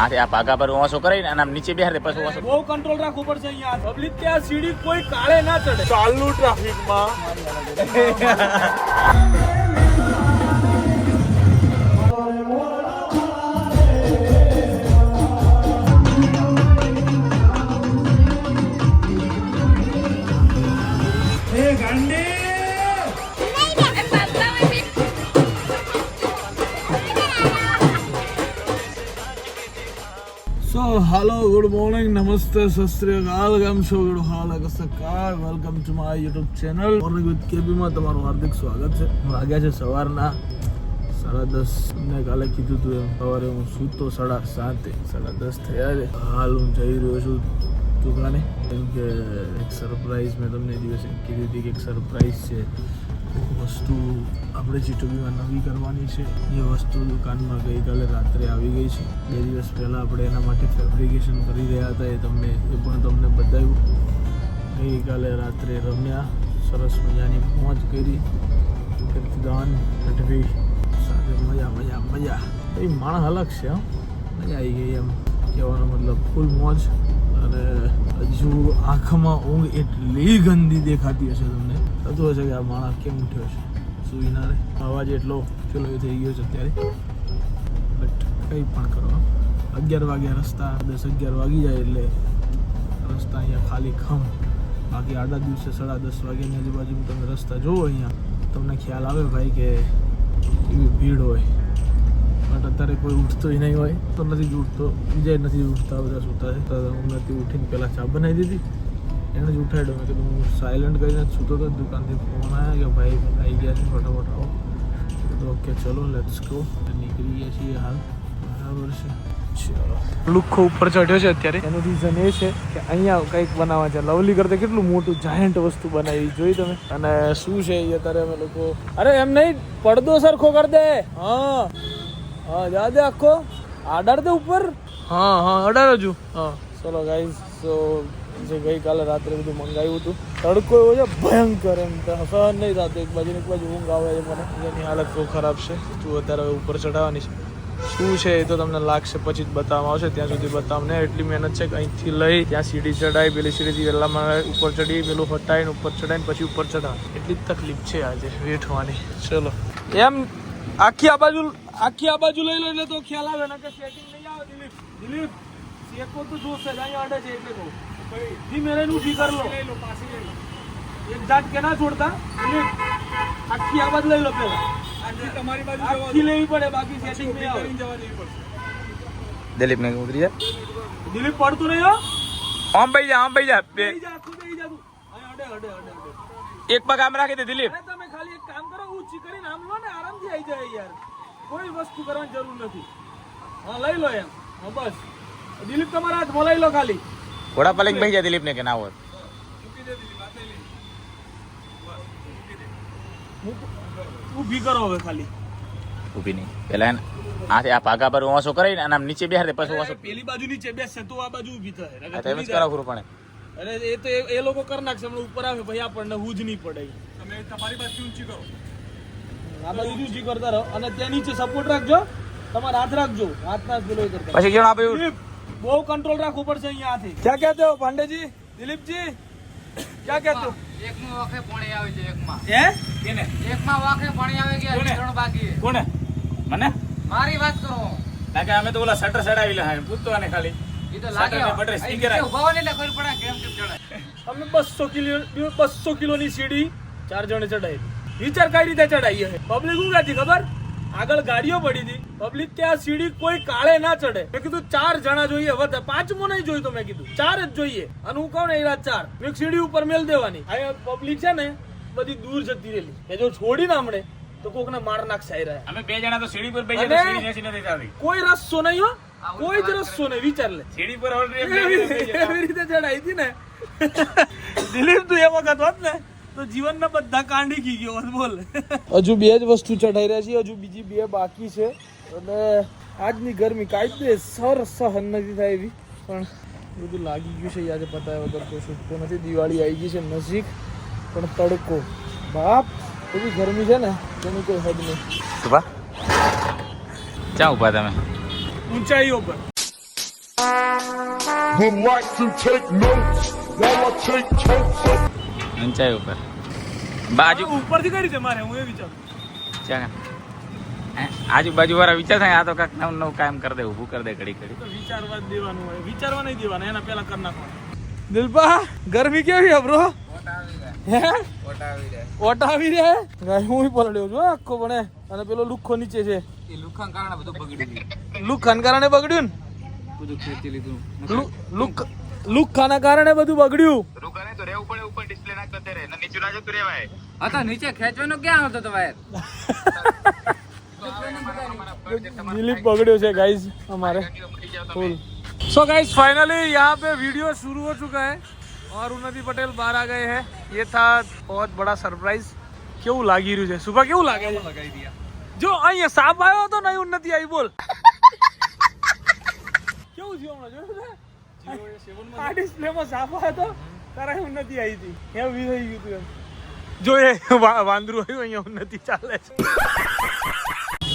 આથી આ પાગા પર ઓસો કરીને અને આમ નીચે બેહાડે પછી ઓસો બહુ કંટ્રોલ રાખવું પડશે અહીંયા. પબ્લિક ત્યાં સીડી કોઈ કાળે ના ચડે. ચાલુ ટ્રાફિકમાં સો હાલો ગુડ મોર્નિંગ નમસ્તે સસ્ત્રીકાલ કેમ છો? ગુડ હાલ કસકાર welcome to my YouTube channel morning with કેબીમાં તમારું હાર્દિક સ્વાગત છે. વાગ્યા છે સવારના સાડા દસ. મેં કાલે કીધું હતું એમ, સવારે હું સૂતો સાડા સાતે, સાડા દસ થયા છે. હાલ હું જઈ રહ્યો છું દુકાને. કેમ કે એક સરપ્રાઈઝ મેં તમને દિવસે કીધી હતી કે એક સરપ્રાઈઝ છે. વસ્તુ આપણે જીટોબીમાં નવી કરવાની છે, એ વસ્તુ દુકાનમાં ગઈકાલે રાત્રે આવી ગઈ છે. બે દિવસ પહેલાં આપણે એના માટે ફેબ્રિકેશન કરી રહ્યા હતા, એ તમને, એ પણ તમને બતાવ્યું. ગઈકાલે રાત્રે રમ્યા, સરસ મજાની મોજ કરી. કીર્તિદાન ગઢવી સાથે મજા મજા મજા. એ માણસ અલગ છે મજા આવી ગઈ એમ. કહેવાનો મતલબ ફૂલ મોજ. અને હજુ આંખમાં ઊંઘ એટલી ગંદી દેખાતી હશે તમને. થતું હશે કે આ માણસ કેમ ઉઠ્યો છે? સુઈ ના રહે અવાજ એટલો ચલો થઈ ગયો છે અત્યારે. બટ કંઈ પણ કરો અગિયાર વાગ્યા રસ્તા, દસ અગિયાર વાગી જાય એટલે રસ્તા અહીંયા ખાલી ખમ. બાકી આડા દિવસે સાડા દસ વાગ્યાની આજુબાજુ તમે રસ્તા જુઓ અહીંયા, તમને ખ્યાલ આવે ભાઈ કે એવી ભીડ હોય. બટ અત્યારે કોઈ ઉઠતોય નહીં હોય, તો નથી ઉઠતો. બીજા નથી ઉઠતા, બધા સૂતા છે. તો હું નથી ઉઠીને પહેલાં ચા બનાવી દીધી. એણે જ ઉઠાડ્યો. મેં કીધું હું સાયલન્ટ કરીને સૂતો હતો દુકાનથી ફોન આવ્યા કે ભાઈ આવી ગયા છે ફટાફટ આવો. તો ઓકે ચલો લેટ્સ ગો નીકળી ગયા છીએ હાલ. બરાબર છે. ચલો. લુખ્ખો ઉપર ચઢ્યો છે અત્યારે. એનું રીઝન એ છે કે અહીંયા કંઈક બનાવવા છે. લવલી કરતા કેટલું મોટું જાયન્ટ વસ્તુ બનાવી. જોઈ તમે. અને શું છે એ અત્યારે અમે લોકો? અરે એમ નહીં પડદો સરખો કર દે. હા. હા જા દે આખો. આડાડ દે ઉપર. હા હા અડાડ હજુ. હા. ચલો ગાઈઝ તો જે ગઈકાલે રાત્રે બધું મંગાવ્યું હતું. તડકો એવો છે, ભયંકર એમ. સહન નહીં થતું એક બાજુ એક બાજુ ઊંઘ આવે છે મને. એની હાલત બહુ ખરાબ છે. તું અત્યારે ઉપર ચઢાવવાની છે. શું છે એ તો તમને લાગશે, પછી જ બતાવવામાં આવશે. ત્યાં સુધી બતાવને. એટલી મહેનત છે કે અહીંથી લઈ, ત્યાં સીડી ચડાવી પેલી સીડીથી પહેલાં ઉપર ચડી પેલું હટાવીને ઉપર ચડાવીને પછી ઉપર ચડાવે એટલી તકલીફ છે આજે વેઠવાની. ચલો. એમ, આખી આ બાજુ, આખી આ બાજુ લઈ લો એટલે તો ખ્યાલ આવે ને કે સેટિંગ નહીં આવે. દિલીપ દિલીપ, શેકો તો જોશે અહીંયા અડે છે એટલે કહું. ધીમે રહીને ઊભી કર લો એક જાત કે ના છોડતા દિલીપ આખી આ બાજુ લઈ લો પેલા તમારી બાજુ આખી લેવી પડે બાકી સેટિંગ નહીં આવે દિલીપ ને ઉતરી જા દિલીપ પડતું નહીં હો આમ ભાઈ જા આમ ભાઈ જા. બે. જા તું બે જા તું. અડે અડે અડે એક પગ આમ રાખી દે દિલીપ. અરે તમે ખાલી એક કામ કરો ઊંચી કરીને આમ લો ને આરામથી આવી જાય યાર. કોઈ વસ્તુ કરવાની જરૂર નથી. હા લઈ લો એમ. હા બસ. દિલીપ તમારા હાથમાં લઈ લો ખાલી. ઘોડા પલંગ બેસી જા દિલીપ ને કે ના હોય? ઊભી કરો હવે ખાલી. ઊભી નહીં. પેલા એને આથી આ પાગા પર ઓસો કરીને અને આમ નીચે બેહાડે પછી ઓસો પેલી બાજુ નીચે બેસશે તો આ બાજુ ઊભી થાય. આ જ કરાવ ખરું પણ અરે એ તો એ- લોકો કરી નાખશે. હમણાં ઉપર આવે ભાઈ આપણને હું જ નહીં પડે. તમે તમારી બાજુ ઊંચી કરો. આ બાજુ ઊંચી કરતા રહો. અને ત્યાં નીચે સપોર્ટ રાખજો. તમારા હાથ રાખજો. હાથ ના પેલો કરતા પછી જણા આપ્યું બહુ કંટ્રોલ રાખવું પડશે અહીંયાથી. ક્યાં કહેતે હો પાંડેજી? દિલીપજી? ક્યાં કહેતે હો એકમાં વાખે પાણી આવે છે એકમાં. હે? કેને એકમાં વાખે પાણી આવે ગયા ત્રણ બાકી. કોને? મને? મારી વાત કરો. લાગે અમે તો ઓલા શટર ચડાવી લે પૂછતો આને ખાલી. બસો કિલો ની કિલોની સીડી ચાર જણે ચડાવી. વિચાર કઈ રીતે ચડાવી પબ્લિક શું કહેતી ખબર? આગળ ગાડીઓ પડી હતી. પબ્લિક કે આ સીડી કોઈ કાળે ના ચડે. મેં કીધું ચાર જણા જોઈએ વધારે પાંચમો નહીં જોયું તો મેં કીધું. ચાર જ જોઈએ. અને હું કહું ને એ રાત ચાર. મેં સીડી ઉપર મેલ દેવાની. આ પબ્લિક છે ને બધી દૂર જતી રહેલી. એ જો છોડી ના હમણે તો કોકને માર નાખશે આઈ રહ્યા અમે બે જણા તો સીડી પર બે બેસી કોઈ રસ્તો નહીં હો. કોઈ જ રસ્તો નહીં વિચાર લે. સીડી પર એવી એવી રીતે ચડાઈ હતી ને. દિલીપ તું એ વખત હોત ને તો જીવનના બધા કાંડી ગઈ ગયો બોલ. હજુ બે જ વસ્તુ ચઢાઈ રહ્યા છે હજુ બીજી બે બાકી છે. અને આજની ગરમી કાયદેસર સહન નથી થાય એવી. પણ બધું લાગી ગયું છે આજે પતાવ્યા વગર કોઈ છૂટકો નથી. દિવાળી આવી ગઈ છે નજીક પણ તડકો. બાપ એવી ગરમી છે ને તેની કોઈ હદ નહીં. ઊભા ક્યાં ઊભા તમે. ઊંચાઈઓ પર. Relax to take notes. While I take totes of ઊંચાઈ ઉપર. બાજુ ઉપરથી કરી છે મારે હું એ વિચારું. ચાલ. હે? આજુબાજુ વાળા વિચાર થાય આ તો કાંક નવું નવું કામ કરી દે ઊભું કરી દે ઘડી ઘડી. તો વિચારવા જ દેવાનું હોય. વિચારવા નહીં દેવાનું એના પહેલા કરી નાખવાનું. દિલપા ગરમી કેવી હે બ્રો હે? ઓટા રહ્યા ગાય હું પલડ્યો છું આખો પણ અને પેલો લુખ્ખો નીચે છે. એ લુખાન કારણે બધું બગડી ગયું. લુખ્ખાના કારણે બગડ્યું બધું ખેંચી લીધું. ને લુ- લુખ લુખ્ખાના કારણે બધું બગડ્યું હા તો નીચે ખેંચવાનો ક્યાં આવતો તો વાયર दिलीप पकड़े से गाइस हमारे फुल सो गाइस फाइनली यहाँ पे वीडियो शुरू हो चुका है और उन्नति पटेल बाहर आ गए हैं ये था बहुत बड़ा सरप्राइज કેવું લાગી રહ્યું છે સુભા કેવું લાગે છે લગાવી દિયા જો અહીંયા સાપ આવ્યો હતો ને અહીં ઉન્નતિ આવી બોલ કેવું થયું હમણાં જોયું છે આ ડિસ્પ્લેમાં સાપ આવ્યો હતો તારા અહીં ઉન્નતિ આવી હતી. એવું બી થઈ ગયું એમ. જો વાંદરું આવ્યું અહીંયા ઉન્નતિ ચાલે છે.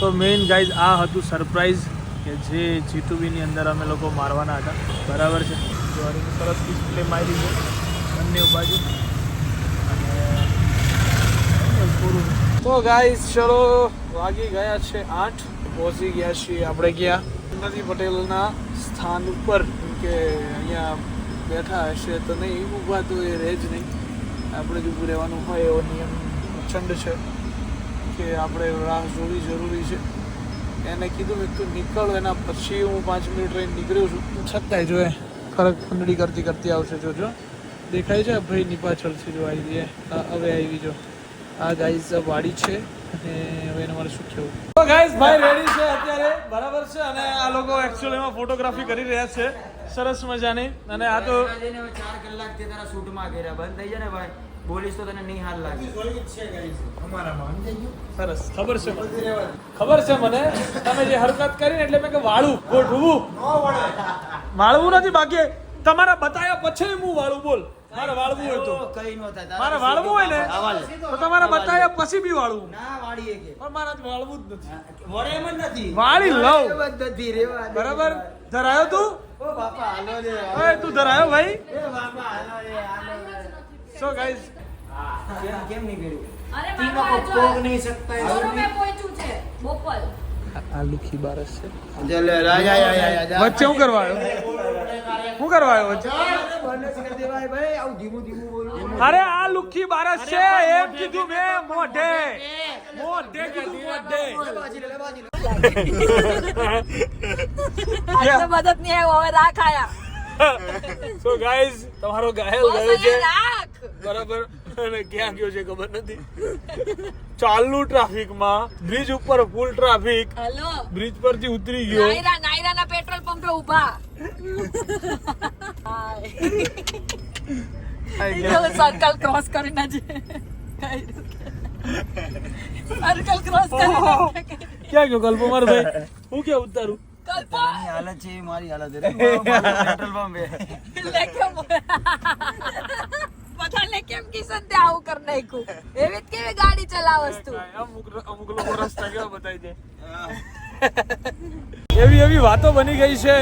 તો મેઇન ગાઈઝ આ હતું સરપ્રાઈઝ કે જે જીટુબીની અંદર અમે લોકો મારવાના હતા. બરાબર છે? સરસ ડિસ્પ્લે મારી છે. બંને બાજુ. અને પૂરું. તો ગાઈઝ ચલો વાગી ગયા છે આઠ. પહોંચી ગયા છીએ આપણે ગયા નદી પટેલના સ્થાન ઉપર કે અહીંયા બેઠા હશે તો નહીં ઊભા તો એ રહે જ નહીં. આપણે જ ઊભું રહેવાનું હોય એવો નિયમ છંડ છે કે આપણે રાહ જોવી જરૂરી છે. એને કીધું મેં તું નીકળ, એના પછી હું પાંચ મિનિટ રહીને નીકળ્યો છું. છતાંય જો ફરક મંડળી કરતી કરતી આવશે, જો જો. દેખાય છે ભાઈની પાછળથી જો આવી જઈએ. હવે આવી જો. આ ગાઈઝ વાડી છે. હવે એને મારે શું કહેવું તો ગાઈઝ ભાઈ રેડી છે અત્યારે? બરાબર છે? અને આ લોકો એકચ્યુઅલીમાં ફોટોગ્રાફી કરી રહ્યા છે. સરસ મજાની. અને આ તો ચાર કલાક તે તારા શૂટમાં કર્યા. બંધ થઈ જાય ને ભાઈ? બોલીશ તો તને નહીં હાલ લાગે. સરસ. ખબર છે મને. ખબર છે મને. તમે જે હરકત કરીને એટલે મેં કે વાળું ગોઠવું. માળવું નથી બાકી તમારા બતાવ્યા પછી હું વાળું બોલ. મારે વાળવું હોય તો. કઈ નો થાય મારે વાળવું હોય ને તો તમારા બતાવ્યા પછી બી વાળવું. ના વાળીએ કે. પણ મારા વાળવું જ નથી. વળે એમ જ નથી. વાળી લઉં. નથી રે બરાબર? ધરાયો તું? ઓ બાપા હાલો રે ઓય તું ધરાયો ભાઈ? એ બાપા હાલો રે હાલો સો ગાઈઝ. કેમ કેમ નહીં કર્યું? અરે મારા જો. પોગ નહીં શકતા પહોંચ્યું છે. બોપલ. આ લુખી બારસ છે. રાજા વચ્ચે હું કરવા આવ્યો? હું કરવા આવ્યો? અરે આ લુખી બારસ છે એમ કીધું મે મોઢે. મોઢે કીધું મોઢે. મદદ નહીં આવ્યો હવે રાખ આયા. સો ગાઈઝ તમારો ગાયલ ગયો છે. બરાબર. અને ક્યાં ગયો છે ખબર નથી. ચાલુ ટ્રાફિકમાં બ્રિજ ઉપર ફૂલ ટ્રાફિક હલો. બ્રિજ પરથી ઉતરી ગયો. નાયરા નાયરાના પેટ્રોલ પંપે ઊભા. સર્કલ ક્રોસ કરીને જે સર્કલ ક્રોસ કરી ક્યાં ગયો કલ્પો મારો ભાઈ? હું ક્યાં ઉતારું? હાલત છે મારી હાલત પેટ્રોલ પંપે કેમ કેમ કિશન તે આવું કરી નાખ્યું? એવી જ કેવી ગાડી ચલાવસ તું? અમુક અમુક લોકો રસ્તા કેવા બતાવી દે. એવી એવી વાતો બની ગઈ છે.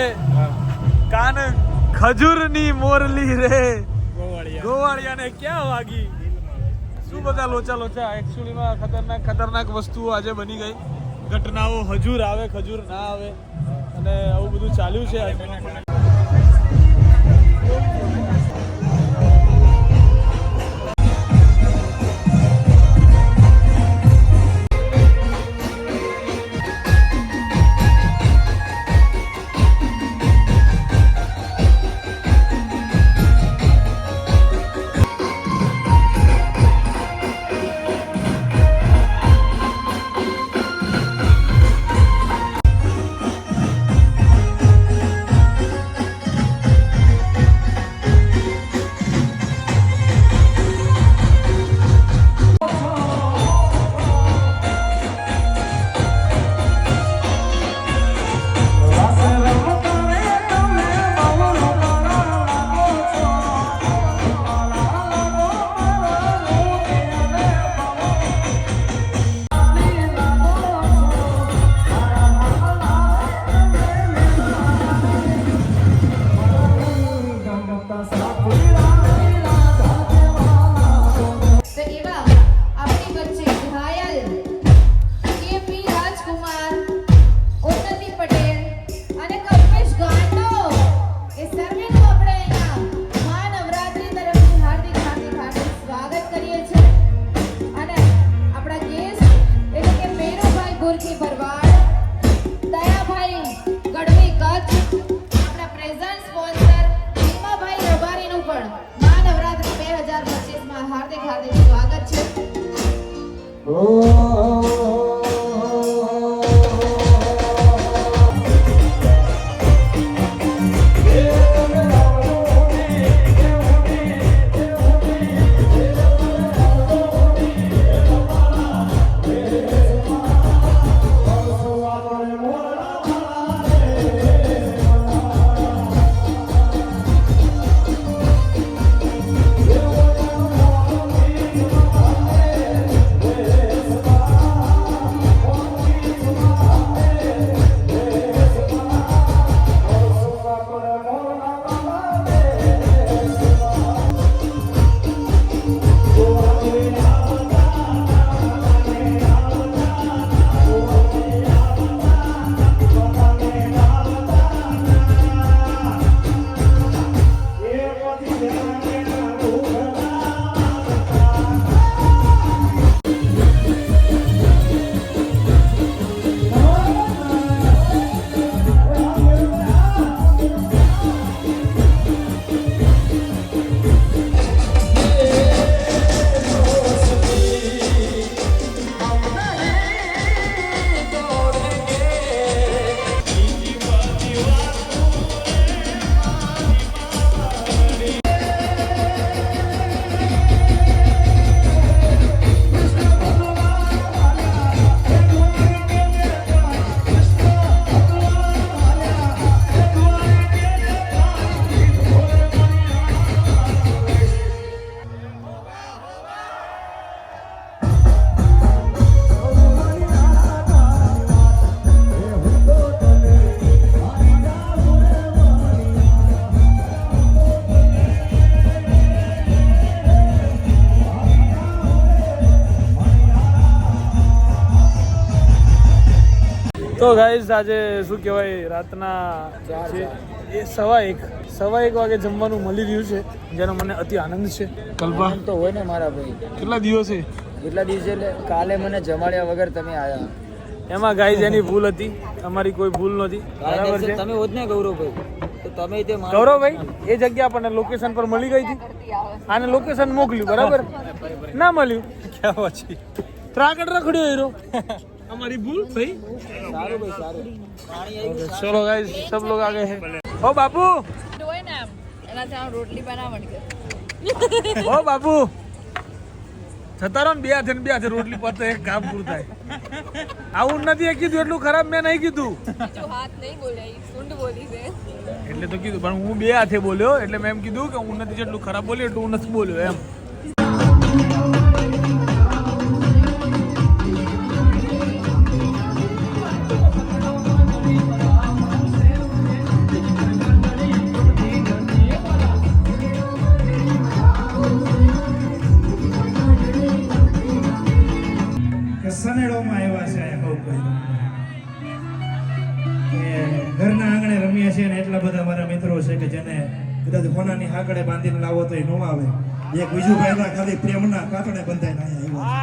કાન ખજૂરની મોરલી રે. ગોવાળિયાને ક્યાં વાગી? શું બધા લોચા લોચા? એકચ્યુઅલીમાં ખતરનાક ખતરનાક વસ્તુઓ આજે બની ગઈ. ઘટનાઓ હજુર આવે ખજૂર ના આવે. અને આવું બધું ચાલ્યું છે Oh. તો ગાઈઝ આજે શું કહેવાય રાતના એ સવા એક સવા એક વાગે જમવાનું મળી રહ્યું છે જેનો મને અતિ આનંદ છે. કલ્પા. તો હોય ને મારા ભાઈ. કેટલા દિવસે? કેટલા દિવસે એટલે કાલે મને જમાડ્યા વગર તમે આયા. એમાં ગાઈઝ એની ભૂલ હતી. અમારી કોઈ ભૂલ નહોતી. બરાબર છે? તમે હોત ને ગૌરવભાઈ તમે તે ગૌરવભાઈ એ જગ્યા આપણને લોકેશન પર મળી ગઈ હતી. આને લોકેશન મોકલ્યું બરાબર? ના મળ્યું. ક્યાં પછી? ત્રાકડ રખડ્યો હીરો. અમારી ભૂલ ભાઈ સારું ભાઈ સારું ચલો ગાઈસ सब लोग आगे हैं ओ बापू હોય ને આમ એનાથી આમ રોટલી બનાવણ કે ઓ બાપુ જતા રહો ને બે હાથે ને બે હાથે રોટલી પતે એક કામ પૂરું થાય આવું નથી એ કીધું એટલું ખરાબ મેં નહીં કીધું બીજું હાથ નહીં બોલે સુંડ બોલી છે એટલે તો કીધું પણ હું બે હાથે બોલ્યો એટલે મેં એમ કીધું કે હું નથી જેટલું ખરાબ બોલ્યો એટલું હું નથી બોલ્યો એમ કદાચ હોનાની હાકડે બાંધીને લાવો તો ન આવે. એક બીજું ભાઈ ખાલી પ્રેમના કાતણે બંધાઈને અહીંયા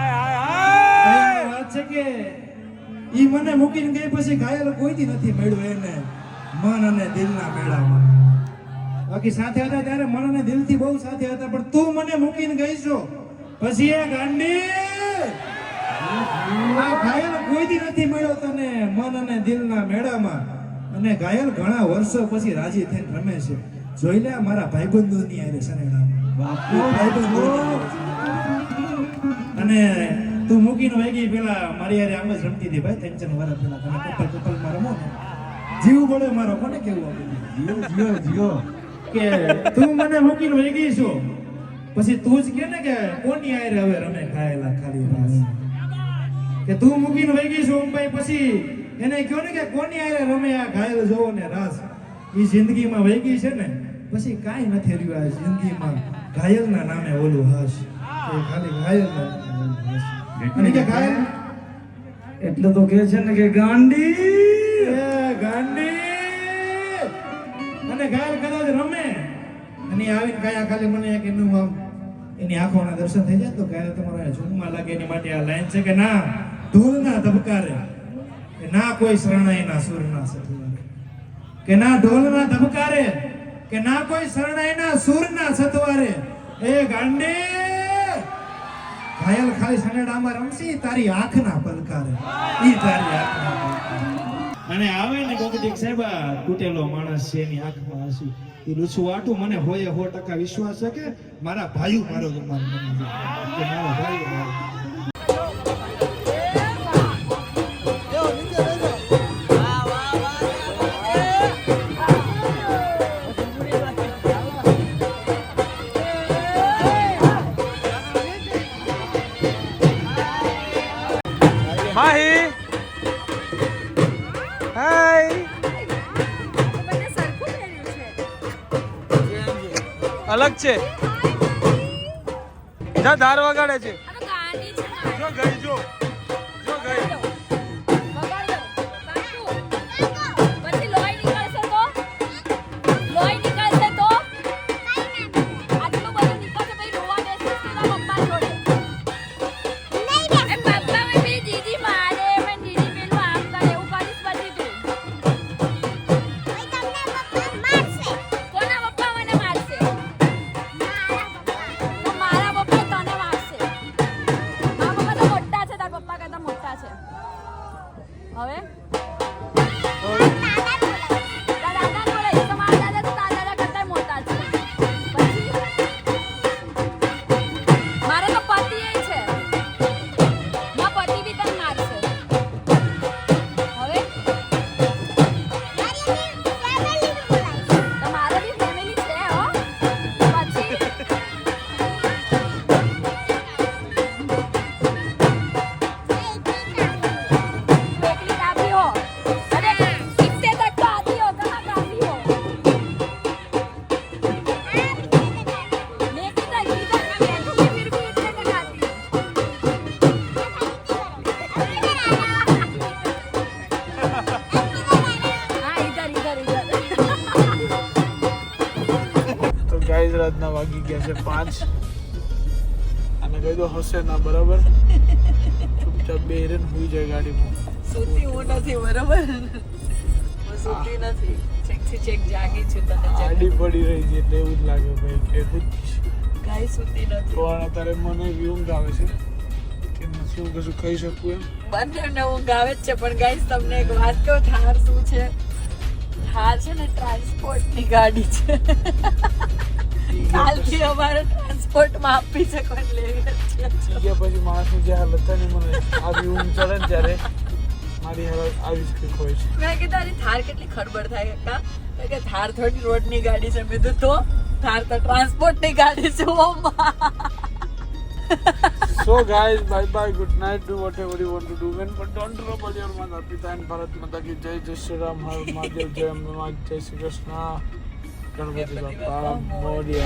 આવ્યો. વાત છે કે ઈ મને મૂકીને ગઈ પછી ઘાયલ કોઈથી નથી મળ્યું એને મન અને દિલના મેળામાં. બાકી સાથે હતા ત્યારે મન અને દિલથી બહુ સાથે હતા પણ તું મને મૂકીને ગઈ છો પછી એ ગાંડી ઘાયલ કોઈથી નથી મળ્યો તને મન અને દિલના મેળામાં? અને ઘાયલ ઘણા વર્ષો પછી રાજી થઈને રમે છે. જોઈ લે મારા ભાઈબંધોની આરે ભાઈબંધો અને તું મૂકીને વાગી પેલા મારી યારે આમ જ રમતી હતી ભાઈ ત્રણ વાળા પેલા તમે કપલ કપલમાં રમો ને. જીવ બળે મારો કોને કેવું જીવ જીવ જીવ. કે તું મને મૂકીને વાગી છો? પછી તું જ કે ને કે કોની હારે હવે રમે ખાયેલા ખાલી રાસ કે તું મૂકીને વહી ગઈ છું ભાઈ પછી એને કહ્યો ને કે કોની આરે રમે આ ઘાયલ જોવો ને રાસ. એ જિંદગીમાં વહી ગઈ છે ને. પછી કાંઈ નથી રહ્યું આ જિંદગીમાં. ઘાયલના નામે ઓલું હશ એ ખાલી ઘાયલના નામે અને કે ઘાયલ એટલે તો કે છે ને કે ગાંડી! એ ગાંડી! અને ઘાયલ કદાચ રમે. અને આવીને કાયા ખાલી મને કે એનું આમ એની આંખોના દર્શન થઈ જાય તો ક્યારે તમારા ઝૂમમાં લાગે એની માટે આ લાઈન છે કે ના? ઢોલના ધબકારે. કે ના કોઈ શરણાઈના સૂરના સથવારે. કે ના ઢોલના ધબકારે. કે ના કોઈ શરણાઈના સુરના સતવારે. એ ગાંડે! ઘાયલ ખાલી સનેડામાં રમશી તારી આંખના પલકારે ઈ તારી આંખના અને આવે ને કોકટીક સાહેબ તૂટેલો માણસ છે એની આંખમાં હસી. એ લૂછું વાટું મને હોય સો ટકા વિશ્વાસ છે કે મારા ભાઈ મારો જમાન બની મારા ભાઈઓ છે. જા ધાર વગાડે છે. ગાઈઝ રાતના વાગી ગયા છે પાંચ. અને કહી દો હશે ના બરાબર? ચૂપચાપ બે હિરેન હોઈ જાય ગાડીમાં. સુતી હું નથી બરાબર? સુતી નથી. ચેકથી ચેક જાગી છું તને આડી પડી રહી છે એટલે એવું જ લાગે ભાઈ કે કાંઈ સુતી નથી. પણ અત્યારે મને ઊંઘ આવે છે? શું કશું કહી શકું એમ? બંને ઊંઘ આવે જ છે પણ ગાઈસ તમને એક વાત કહું થાર શું છે? થાર છે ને ટ્રાન્સપોર્ટની ગાડી છે. કાલથી અમારે ટ્રાન્સપોર્ટમાં આપી છે કોઈ લેવી નથી ગયા પછી માણસની જે હાલત થાય ને મને આવી ઊંઘ ચડે ને ત્યારે મારી હાલત આવી જ કંઈક હોય છે મેં કીધું આની થાર કેટલી ખડબડ થાય કા તો કે થાર થોડી રોડની ગાડી છે મેં તો થાર તો ટ્રાન્સપોર્ટની ગાડી છે ઓ માં So guys, bye bye, good night, do whatever you want to do, man, but don't trouble your mother, Pita and Bharat Mata ki Jai, Jai Shri Ram, Har Mahadev, Jai Ambe Ma, Jai Shri Krishna, Kalau gitu, Bapak, mau dia.